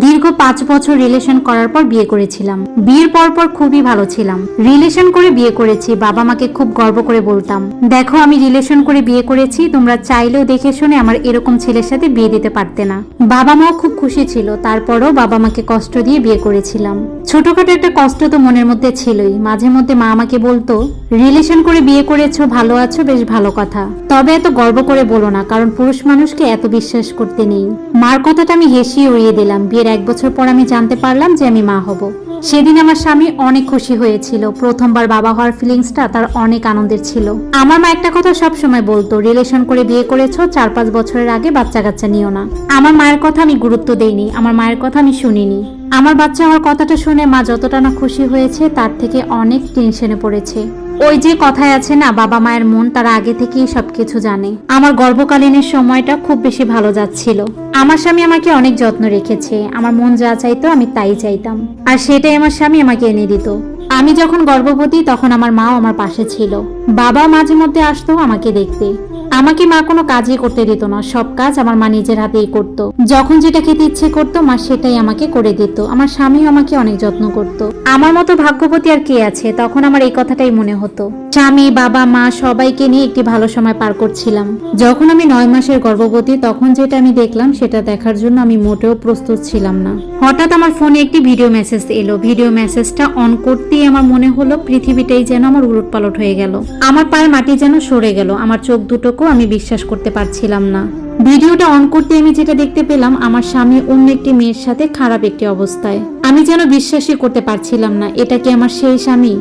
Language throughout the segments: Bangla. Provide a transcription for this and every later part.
দীর্ঘ পাঁচ বছর রিলেশন করার পর বিয়ে করেছিলাম। বিয়ের পর পর খুবই ভালো ছিলাম। রিলেশন করে বিয়ে করেছি বাবা মাকে খুব গর্ব করে বলতাম। দেখো, আমি রিলেশন করে বিয়ে করেছি, তোমরা চাইলেও দেখে শুনে আমার এরকম ছেলের সাথে বিয়ে দিতে পারতে না। বাবা মাও খুব খুশি ছিল, তারপরও বাবা মাকে কষ্ট দিয়ে বিয়ে করেছিলাম। ছোটখাটো একটা কষ্ট তো মনের মধ্যে ছিলই। মাঝে মধ্যে মা আমাকে বলতো রিলেশন করে বিয়ে করেছ, ভালো আছো, বেশ ভালো কথা। তবে এত গর্ব করে বলো না, কারণ পুরুষ মানুষকে এত বিশ্বাস করতে নেই। মার কথাটা আমি হেসিয়ে উড়িয়ে দিলাম। বিয়ের এক বছর পর আমি জানতে পারলাম যে আমি মা হব। সেদিন আমার স্বামী অনেক খুশি হয়েছিল। প্রথমবার বাবা হওয়ার ফিলিংসটা তার অনেক আনন্দের ছিল। আমার মা একটা কথা সব সময় বলতো, রিলেশন করে বিয়ে করেছ, চার পাঁচ বছরের আগে বাচ্চা কাচ্চা নিও না। আমার মায়ের কথা আমি গুরুত্ব দেইনি, আমার মায়ের কথা আমি শুনিনি। আমার বাচ্চা হওয়ার কথাটা শুনে মা যতটা না খুশি হয়েছে, তার থেকে অনেক টেনশনে পড়েছে। ওই যে কথায় আছে না, বাবা মায়ের মন তারা আগে থেকেই সবকিছু জানে। আমার গর্ভকালীনের সময়টা খুব বেশি ভালো যাচ্ছিল। আমার স্বামী আমাকে অনেক যত্ন রেখেছে। আমার মন যা চাইতো আমি তাই চাইতাম। আর সেটাই আমার স্বামী আমাকে এনে দিত। আমি যখন গর্ভবতী তখন আমার মাও আমার পাশে ছিল। বাবা মাঝে মধ্যে আসতো আমাকে দেখতে। আমাকে মা কোনো কাজই করতে দিত না, সব কাজ আমার মা নিজের হাতেই করত। যখন যেটা খেতে ইচ্ছে করতো, মা সেটাই আমাকে করে দিত। আমার স্বামীও আমাকে অনেক যত্ন করত। আমার মতো ভাগ্যবতী আর কে আছে? তখন আমার এই কথাটাই মনে হতো। স্বামী, বাবা, মা সবাইকে নিয়ে একটি ভালো সময় পার করছিলাম। যখন আমি নয় মাসের গর্ভবতী, তখন যেটা আমি দেখলাম, সেটা দেখার জন্য আমি মোটেও প্রস্তুত ছিলাম না। হঠাৎ আমার ফোনে একটি ভিডিও মেসেজ এলো। ভিডিও মেসেজটা অন করতেই আমার মনে হলো, পৃথিবীটাই যেন আমার উলট পালট হয়ে গেল। আমার পায়ের মাটি যেন সরে গেল। আমার চোখ দুটোকেও আমি বিশ্বাস করতে পারছিলাম না। ভিডিওটা অন করতে আমি যেটা দেখতে পেলাম, আমার স্বামী অন্য একটি মেয়ের সাথে খারাপ একটি অবস্থায়। আমি যেন বিশ্বাসই করতে পারছিলাম না, এটা কি আমার সেই স্বামী?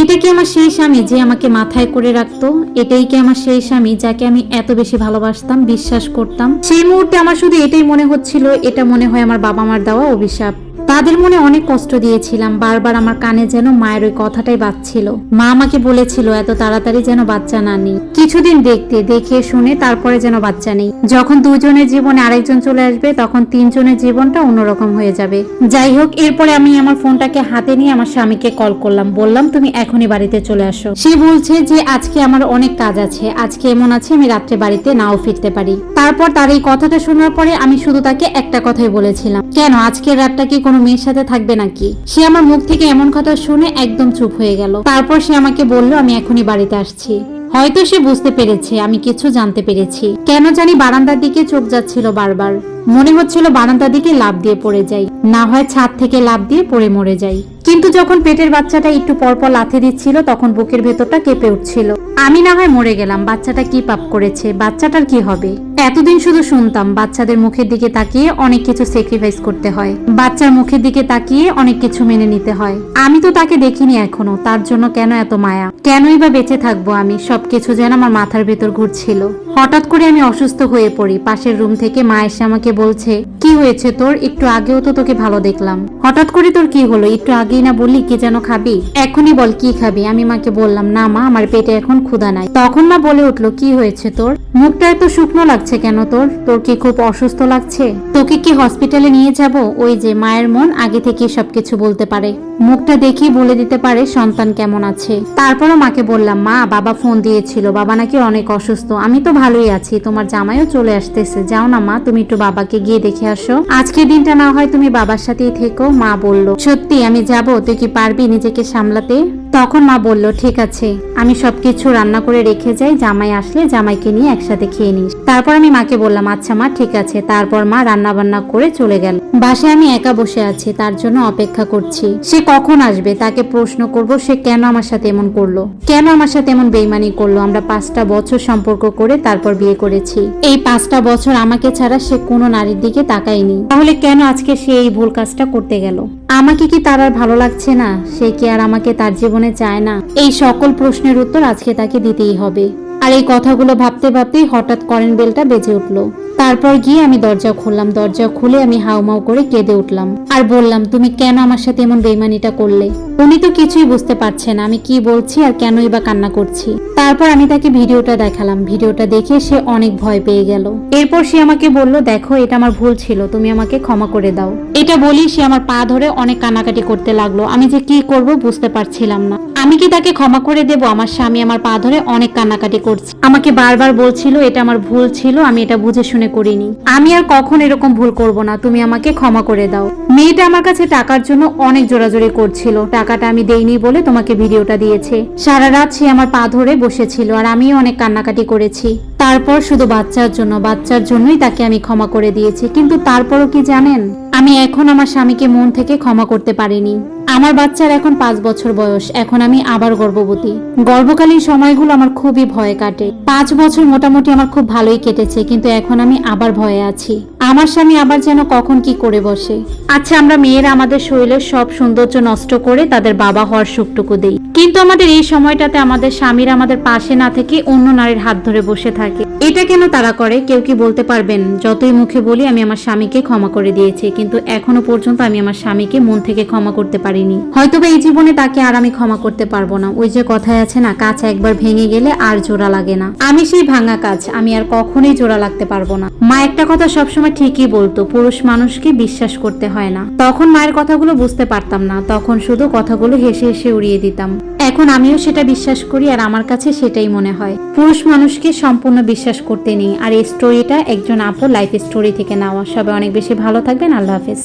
এটা কি আমার সেই স্বামী যে আমাকে মাথায় করে রাখতো? এটাই কি আমার সেই স্বামী যাকে আমি এত বেশি ভালোবাসতাম, বিশ্বাস করতাম? সেই মুহূর্তে আমার শুধু এটাই মনে হচ্ছিল, এটা মনে হয় আমার বাবা মার দেওয়া অভিশাপ। তাদের মনে অনেক কষ্ট দিয়েছিলাম। বারবার আমার কানে যেন মায়ের ওই কথাটাই বাজছিল। মা আমাকে বলেছিল, এত তাড়াতাড়ি যেন বাচ্চা না নিই। কিছুদিন দেখতে, দেখে শুনে তারপরে যেন বাচ্চা নেই। যখন দুজনের জীবনে আরেকজন চলে আসবে, তখন তিনজনের জীবনটা অন্যরকম হয়ে যাবে। যাই হোক, এরপরে আমি আমার ফোনটাকে হাতে নিয়ে আমার স্বামীকে কল করলাম। বললাম, তুমি এখনই বাড়িতে চলে আসো। সে বলছে যে, আজকে আমার অনেক কাজ আছে। আজকে এমন আছে, আমি রাত্রে বাড়িতে নাও ফিরতে পারি। তারপর তার এই কথাটা শোনার পরে আমি শুধু তাকে একটা কথাই বলেছিলাম। কেন? আজকের রাতটা কি কোনো মেয়ের সাথে থাকবে নাকি? সে আমার মুখ থেকে এমন কথা শুনে একদম চুপ হয়ে গেল। তারপর সে আমাকে বলল, আমি এখনই বাড়িতে আসছি। হয়তো সে বুঝতে পেরেছে, আমি কিছু জানতে পেরেছি। কেন জানি বারান্দার দিকে চোখ যাচ্ছিল বারবার। মনে হচ্ছিল বারান্দার দিকে লাভ দিয়ে পড়ে যাই। না হয় ছাদ থেকে লাভ দিয়ে পড়ে মরে যাই। কিন্তু যখন পেটের বাচ্চাটা একটু পরপর লাথি দিচ্ছিল, তখন বুকের ভেতরটা কেঁপে উঠছিল। আমি না হয় মরে গেলাম, বাচ্চাটা কি পাপ করেছে, বাচ্চাটার কি হবে? এতদিন শুধু শুনতাম, বাচ্চাদের মুখের দিকে তাকিয়ে অনেক কিছু স্যাক্রিফাইস করতে হয়। বাচ্চার মুখের দিকে তাকিয়ে অনেক কিছু মেনে নিতে হয়। আমি তো তাকে দেখিনি এখনও, তার জন্য কেন এত মায়া? কেনই বা বেঁচে থাকব আমি? সবকিছু যেন আমার মাথার ভেতর ঘুরছিল। হঠাৎ করে আমি অসুস্থ হয়ে পড়ি। পাশের রুম থেকে মা এসে আমাকে বলছে, কি হয়েছে তোর? একটু আগেও তো তোকে ভালো দেখলাম। হঠাৎ করে তোর কি হলো? একটু আগেই না বললি কি যেন খাবি? এখনই বল কি খাবি? আমি মাকে বললাম, না মা, আমার পেটে এখন ক্ষুধা নাই। তখন মা বলে উঠল, কি হয়েছে তোর? মুখটা এত শুকনো লাগছে কেন তোর? তোর কি খুব অসুস্থ লাগছে? তোকে কি হসপিটালে নিয়ে যাব? ওই যে মায়ের মন আগে থেকে সবকিছু বলতে পারে। মুখটা দেখেই বলে দিতে পারে সন্তান কেমন আছে। তারপরও মাকে বললাম, মা, বাবা ফোন দিয়েছিল। বাবা নাকি অনেক অসুস্থ। আমি তো ভালোই আছি। তোমার জামাইও চলে আসতেছে। যাও না মা, তুমি একটু বাবাকে গিয়ে দেখে আসো। আজকের দিনটা না হয় তুমি বাবার সাথেই থেকো। মা বলল, সত্যি, আমি যাব। তুই কি পারবি নিজেকে সামলাতে? তখন মা বলল, ঠিক আছে, আমি সবকিছু রান্না করে রেখে যাই, জামাই আসলে জামাইকে নিয়ে একসাথে খেয়ে নিস। তারপর আমি মাকে বললাম আচ্ছা মা, ঠিক আছে। তারপর মা রান্না বান্না করে চলে গেল। বাসে আমি একা বসে আছি, তার জন্য অপেক্ষা করছি। সে কখন আসবে? তাকে প্রশ্ন করব, সে কেন আমার সাথে এমন করল? কেন আমার সাথে এমন বেইমানি করল? আমরা পাঁচটা বছর সম্পর্ক করে তারপর বিয়ে করেছি। এই পাঁচটা বছর আমাকে ছাড়া সে কোনো নারীর দিকে তাকায়নি। তাহলে কেন আজকে সে এই ভুল কাজটা করতে গেল? আমাকে কি তার আর ভালো লাগছে না? সে কি আর আমাকে তার জীবনে চায় না? এই সকল প্রশ্নের উত্তর আজকে তাকে দিতেই হবে। আর এই কথাগুলো ভাবতে ভাবতেই হঠাৎ করেন বেলটা বেজে উঠল। তারপর গিয়ে আমি দরজা খুললাম। দরজা খুলে আমি হাউমাউ করে কেঁদে উঠলাম। আর বললাম, তুমি কেন আমার সাথে এমন বেইমানিটা করলে? উনি তো কিছুই বুঝতে পারছে না, আমি কি বলছি আর কেনই বা কান্না করছি। তারপর আমি তাকে ভিডিওটা দেখালাম। ভিডিওটা দেখে সে অনেক ভয় পেয়ে গেল। এরপর সে আমাকে বলল, দেখো, এটা আমার ভুল ছিল, তুমি আমাকে ক্ষমা করে দাও। এটা বলি সে আমার পা ধরে অনেক কান্নাকাটি করতে লাগল। আমি যে কি করব বুঝতে পারছিলাম না। আমি কি তাকে ক্ষমা করে দেব? আমার স্বামী আমার পা ধরে অনেক কান্নাকাটি করছে। আমাকে বারবার বলছিল, এটা আমার ভুল ছিল, আমি এটা বুঝে শুনে করিনি। আমি আর কখন এরকম ভুল করব না? তুমি আমাকে ক্ষমা করে দাও। মেয়েটা আমার কাছে টাকার জন্য অনেক জোরাজোরি করছিল। টাকাটা আমি দেইনি বলে তোমাকে ভিডিওটা দিয়েছে। সারা রাত সে আমার পা ধরে বসেছিল আর আমিও অনেক কান্নাকাটি করেছি। তারপর শুধু বাচ্চার জন্য, বাচ্চার জন্যই তাকে আমি ক্ষমা করে দিয়েছি। কিন্তু তারপরও কি জানেন? আমি এখন আমার স্বামীকে মন থেকে ক্ষমা করতে পারিনি। আমার বাচ্চার এখন পাঁচ বছর বয়স। এখন আমি আবার গর্ভবতী। গর্ভকালীন সময়গুলো আমার খুবই ভয় কাটে। পাঁচ বছর মোটামুটি আমার খুব ভালোই কেটেছে, কিন্তু এখন আমি আবার ভয়ে আছি। আমার স্বামী আবার যেন কখন কি করে বসে। আচ্ছা আমরা মেয়েরা আমাদের শরীরের সব সৌন্দর্য নষ্ট করে তাদের বাবা হওয়ার সুখটুকু দেই। কিন্তু আমাদের এই সময়টাতে আমাদের স্বামীরা আমাদের পাশে না থেকে অন্য নারীর হাত ধরে বসে থাকে। এটা কেন তারা করে? কেউ কি বলতে পারবেন? যতই মুখে বলি, আমি আমার স্বামীকে ক্ষমা করে দিয়েছি, কিন্তু এখনও পর্যন্ত আমি আমার স্বামীকে মন থেকে ক্ষমা করতে পারিনি। হয়তোবা এই জীবনে তাকে আর আমি ক্ষমা করতে পারব না। ওই যে কথায় আছে না কাজ একবার ভেঙে গেলে আর জোড়া লাগে না। আমি সেই ভাঙা কাজ আমি আর কখনোই জোড়া লাগতে পারব না। মা একটা কথা সবসময় ঠিকই বলতো, পুরুষ মানুষকে বিশ্বাস করতে হয় না। তখন মায়ের কথাগুলো বুঝতে পারতাম না, তখন শুধু কথাগুলো হেসে হেসে উড়িয়ে দিতাম। এখন আমিও সেটা বিশ্বাস করি আর আমার কাছে সেটাই মনে হয়। পুরুষ মানুষকে সম্পূর্ণ বিশ্বাস করতে নেই। আর এই স্টোরিটা একজন আপু লাইফ স্টোরি থেকে নেওয়া। সবাই অনেক বেশি ভালো থাকবেন। আল্লাহ হাফেজ।